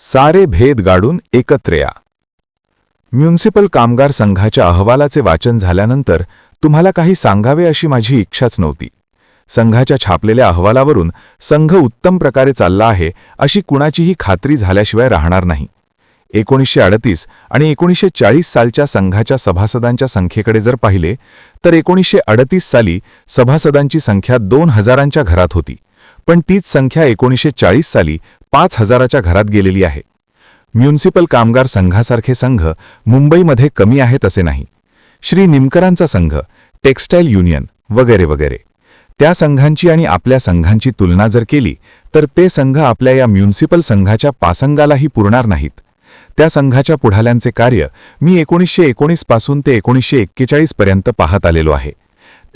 सारे भेद गाडून एकत्र या. म्युन्सिपल कामगार संघाच्या अहवालाचे वाचन झाल्यानंतर तुम्हाला काही सांगावे अशी माझी इच्छाच नव्हती. संघाच्या छापलेल्या अहवालावरून संघ उत्तम प्रकारे चालला आहे अशी कुणाचीही खात्री झाल्याशिवाय राहणार नाही. एकोणीसशे अडतीस आणि एकोणीसशे चाळीस सालच्या संघाच्या सभासदांच्या संख्येकडे जर पाहिले तर एकोणीसशे अडतीस साली सभासदांची संख्या दोन हजारांच्या घरात होती. पण तीच संख्या एकोणीसशे चाळीस साली पाच हजाराच्या घरात गेलेली आहे. म्युन्सिपल कामगार संघासारखे संघ मुंबईमध्ये कमी आहेत असे नाही. श्री निमकरांचा संघ टेक्स्टाईल युनियन वगैरे वगैरे. त्या संघांची आणि आपल्या संघांची तुलना जर केली तर ते संघ आपल्या या म्युन्सिपल संघाच्या पासंगालाही पुरणार नाहीत. त्या संघाच्या पुढाल्यांचे कार्य मी एकोणीसशे एकोणीसपासून ते एकोणीसशे एक्केचाळीस पर्यंत पाहत आलेलो आहे.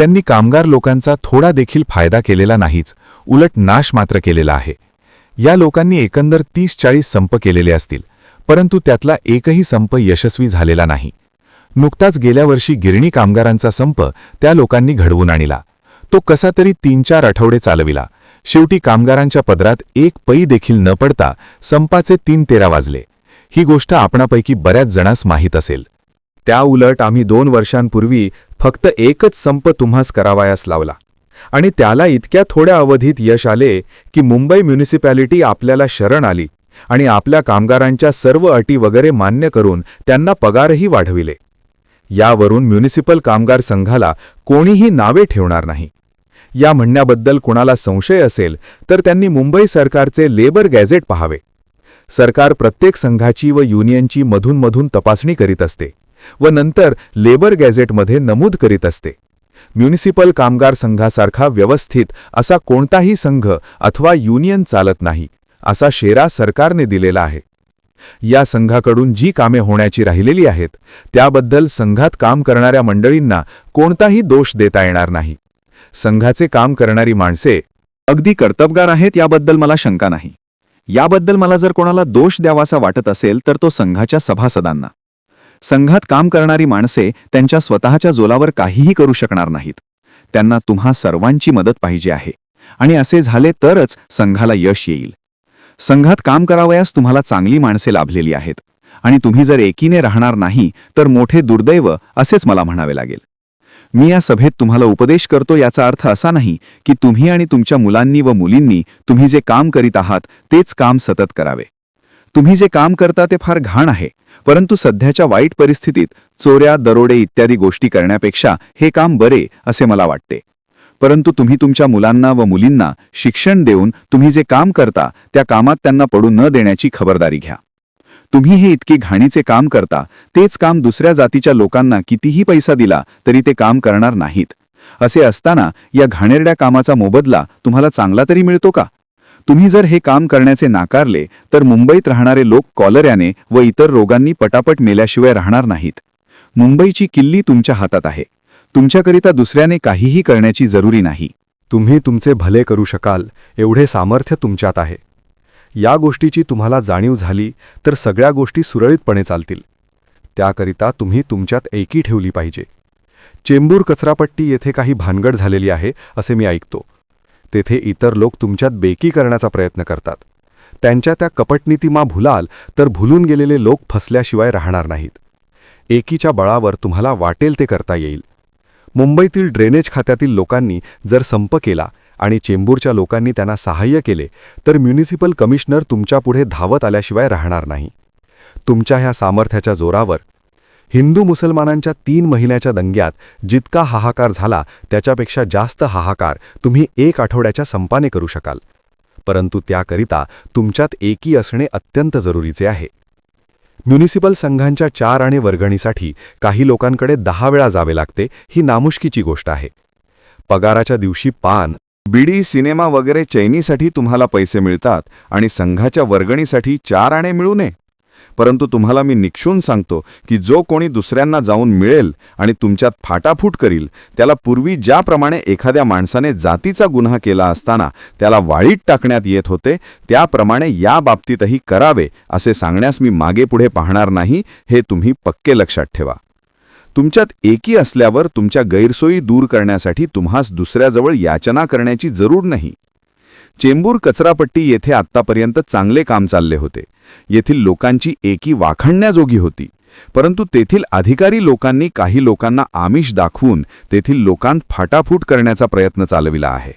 त्यांनी कामगार लोकांचा थोडा देखील फायदा केलेला नाहीच उलट नाश मात्र केलेला आहे. या लोकांनी एकंदर तीस चाळीस संप केलेले असतील परंतु त्यातला एकही संप यशस्वी झालेला नाही. नुकताच गेल्या वर्षी गिरणी कामगारांचा संप त्या लोकांनी घडवून आणला. तो कसा तरी तीन चार आठवडे चालविला. शेवटी कामगारांच्या पदरात एक पै देखील न पडता संपाचे तीन तेरा वाजले. ही गोष्ट आपणापैकी बऱ्याच जणांस माहीत असेल. त्या उलट आम्ही दोन वर्षांपूर्वी फक्त एकच संप तुम्हास करावायास लावला. आणि त्याला इतक्या थोड्या अवधीत यश आले की मुंबई म्युनिसिपॅलिटी आपल्याला शरण आली आणि आपल्या कामगारांच्या सर्व अटी वगैरे मान्य करून त्यांना पगारही वाढविले. यावरून म्युनिसिपल कामगार संघाला कोणीही नावे ठेवणार नाही. या म्हणण्याबद्दल कुणाला संशय असेल तर त्यांनी मुंबई सरकारचे लेबर गॅझेट पहावे. सरकार प्रत्येक संघाची व युनियनची मधूनमधून तपासणी करीत असते. व नंतर लेबर गॅझेटमध्ये नमूद करीत असते. म्युनिसिपल कामगार संघासारखा व्यवस्थित असा कोणताही संघ अथवा युनियन चालत नाही असा शेरा सरकारने दिलेला आहे. या संघाकडून जी कामे होण्याची राहिलेली आहेत त्याबद्दल संघात काम करणाऱ्या मंडळींना कोणताही दोष देता येणार नाही. संघाचे काम करणारी माणसे अगदी कर्तबगार आहेत याबद्दल मला शंका नाही. याबद्दल मला जर कोणाला दोष द्यावासा वाटत असेल तर तो संघाच्या सभासदांना. संघात काम करणारी माणसे त्यांच्या स्वतःच्या जोलावर काहीही करू शकणार नाहीत. त्यांना तुम्हा सर्वांची मदत पाहिजे आहे. आणि असे झाले तरच संघाला यश येईल. संघात काम करावयास तुम्हाला चांगली माणसे लाभलेली आहेत. आणि तुम्ही जर एकीने राहणार नाही तर मोठे दुर्दैव असेच मला म्हणावे लागेल. मी या सभेत तुम्हाला उपदेश करतो याचा अर्थ असा नाही की तुम्ही आणि तुमच्या मुलांनी व मुलींनी तुम्ही जे काम करीत आहात तेच काम सतत करावे. तुम्ही जे काम करता ते फार घाण आहे परंतु सध्याच्या वाईट परिस्थितीत चोऱ्या दरोडे इत्यादी गोष्टी करण्यापेक्षा हे काम बरे असे मला वाटते. परंतु तुम्ही तुमच्या मुलांना व मुलींना शिक्षण देऊन तुम्ही जे काम करता त्या कामात त्यांना पडू न देण्याची खबरदारी घ्या. तुम्ही हे इतके घाणीचे काम करता तेच काम दुसऱ्या जातीच्या लोकांना कितीही पैसा दिला तरी ते काम करणार नाहीत. असे असताना या घाणेरड्या कामाचा मोबदला तुम्हाला चांगला तरी मिळतो का? तुम्ही जर हे काम करण्याचे नाकारले तर मुंबईत राहणारे लोक कॉलऱ्याने व इतर रोगांनी पटापट मेल्याशिवाय राहणार नाहीत. मुंबईची किल्ली तुमच्या हातात आहे. तुमच्याकरिता दुसऱ्याने काहीही करण्याची जरुरी नाही. तुम्ही तुमचे भले करू शकाल एवढे सामर्थ्य तुमच्यात आहे. या गोष्टीची तुम्हाला जाणीव झाली तर सगळ्या गोष्टी सुरळीतपणे चालतील. त्याकरिता तुम्ही तुमच्यात एकी ठेवली पाहिजे. चेंबूर कचरापट्टी येथे काही भानगड झालेली आहे असे मी ऐकतो. तेथे इतर लोक तुमच्यात बेकी करण्याचा प्रयत्न करतात. त्यांच्या त्या कपटनीतिमा भुलाल तर भुलून गेलेले लोक फसल्याशिवाय राहणार नाहीत. एकीच्या बळावर तुम्हाला वाटेल ते करता येईल. मुंबईतील ड्रेनेज खात्यातील लोकांनी जर संप केला आणि चेंबूरच्या लोकांनी त्यांना सहाय्य केले तर म्युनिसिपल कमिशनर तुमच्यापुढे धावत आल्याशिवाय राहणार नाही. तुमच्या ह्या सामर्थ्याच्या जोरावर हिंदू मुसलमानांच्या तीन महिन्याच्या दंग्यात जितका हाहाकार झाला त्याच्यापेक्षा जास्त हाहाकार तुम्ही एक आठवड्याच्या संपाने करू शकाल. परंतु त्याकरिता तुमच्यात एकी असणे अत्यंत जरुरीचे आहे. म्युनिसिपल संघांच्या चार आणि वर्गणीसाठी काही लोकांकडे दहा वेळा जावे लागते ही नामुष्कीची गोष्ट आहे. पगाराच्या दिवशी पान बीडी सिनेमा वगैरे चैनीसाठी तुम्हाला पैसे मिळतात आणि संघाच्या वर्गणीसाठी चार आणे मिळू नये. परंतु तुम्हाला मी निक्षून सांगतो की जो कोणी दुसऱ्यांना जाऊन मिळेल आणि तुमच्यात फाटाफूट करील त्याला पूर्वी ज्याप्रमाणे एखाद्या माणसाने जातीचा गुन्हा केला असताना त्याला वाळीत टाकण्यात येत होते त्याप्रमाणे या बाबतीतही करावे असे सांगण्यास मी मागे पुढे पाहणार नाही हे तुम्ही पक्के लक्षात ठेवा. तुमच्यात एकी असल्यावर तुमच्या गैरसोयी दूर करण्यासाठी तुम्हास दुसऱ्याजवळ याचना करण्याची जरूर नाही. चेंबूर कचरापट्टी येथे आत्तापर्यंत चांगले काम चालले होते. येथील लोकांची एकी वाखणण्याजोगी होती. परंतु तेथील अधिकारी लोकांनी काही लोकांना आमिष दाखवून तेथील लोकांत फाटाफूट करण्याचा प्रयत्न चालविला आहे.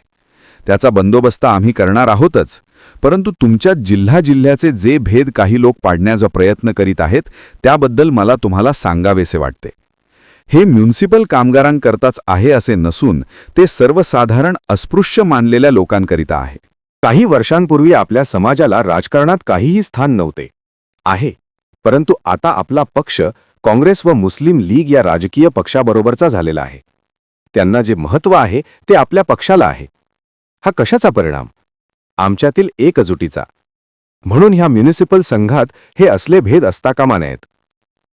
त्याचा बंदोबस्त आम्ही करणार आहोतच. परंतु तुमच्या जिल्हा जिल्ह्याचे जे भेद काही लोक पाडण्याचा प्रयत्न करीत आहेत त्याबद्दल मला तुम्हाला सांगावेसे वाटते. हे म्युन्सिपल कामगारांकरताच आहे असे नसून ते सर्वसाधारण अस्पृश्य मानलेल्या लोकांकरिता आहे. काही वर्षांपूर्वी आपल्या समाजाला राजकारणात काहीही स्थान नव्हते. आहे. परंतु आता आपला पक्ष काँग्रेस व मुस्लिम लीग या राजकीय पक्षाबरोबरचा झालेला आहे. त्यांना जे महत्त्व आहे ते आपल्या पक्षाला आहे. हा कशाचा परिणाम? आमच्यातील एकजुटीचा. म्हणून ह्या म्युनिसिपल संघात हे असले भेद असता कामा नयेत.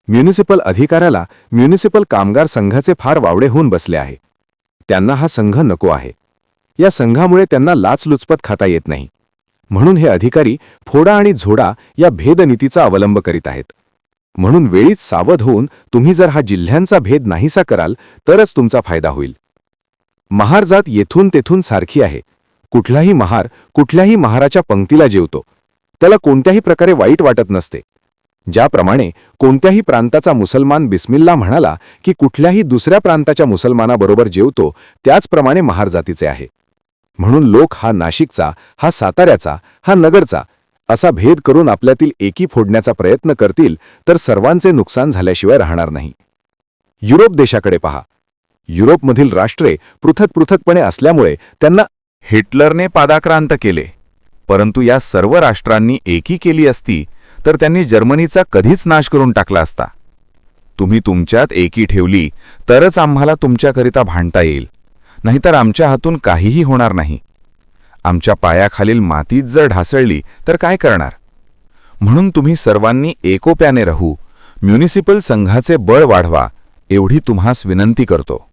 म्युनिसिपल अधिकाऱ्याला म्युनिसिपल कामगार संघाचे फार वावडे होऊन बसले आहे. त्यांना हा संघ नको आहे. या संघामुळे त्यांना लाचलुचपत खाता येत नाही. म्हणून हे अधिकारी फोडा आणि झोडा या भेदनीतीचा अवलंब करीत आहेत. म्हणून वेळीच सावध होऊन तुम्ही जर हा जिल्ह्यांचा भेद नाहीसा कराल तरच तुमचा फायदा होईल. महारजात येथून तेथून सारखी आहे. कुठलाही महार कुठल्याही महाराच्या पंक्तीला जेवतो. त्याला कोणत्याही प्रकारे वाईट वाटत नसते. ज्याप्रमाणे कोणत्याही प्रांताचा मुसलमान बिस्मिल्ला म्हणाला की कुठल्याही दुसऱ्या प्रांताच्या मुसलमानाबरोबर जेवतो त्याचप्रमाणे महार जातीचे आहे. म्हणून लोक हा नाशिकचा हा साताऱ्याचा हा नगरचा असा भेद करून आपल्यातील एकी फोडण्याचा प्रयत्न करतील तर सर्वांचे नुकसान झाल्याशिवाय राहणार नाही. युरोप देशाकडे पहा. युरोपमधील राष्ट्रे पृथक पृथकपणे असल्यामुळे त्यांना हिटलरने पादाक्रांत केले. परंतु या सर्व राष्ट्रांनी एकी केली असती तर त्यांनी जर्मनीचा कधीच नाश करून टाकला असता. तुम्ही तुमच्यात एकी ठेवली तरच आम्हाला तुमच्याकरिता भांडता येईल. नाहीतर आमच्या हातून काहीही होणार नाही. आमच्या पायाखालील मातीत जर ढासळली तर काय करणार? म्हणून तुम्ही सर्वांनी एकोप्याने राहू म्युनिसिपल संघाचे बळ वाढवा एवढी तुम्हास विनंती करतो.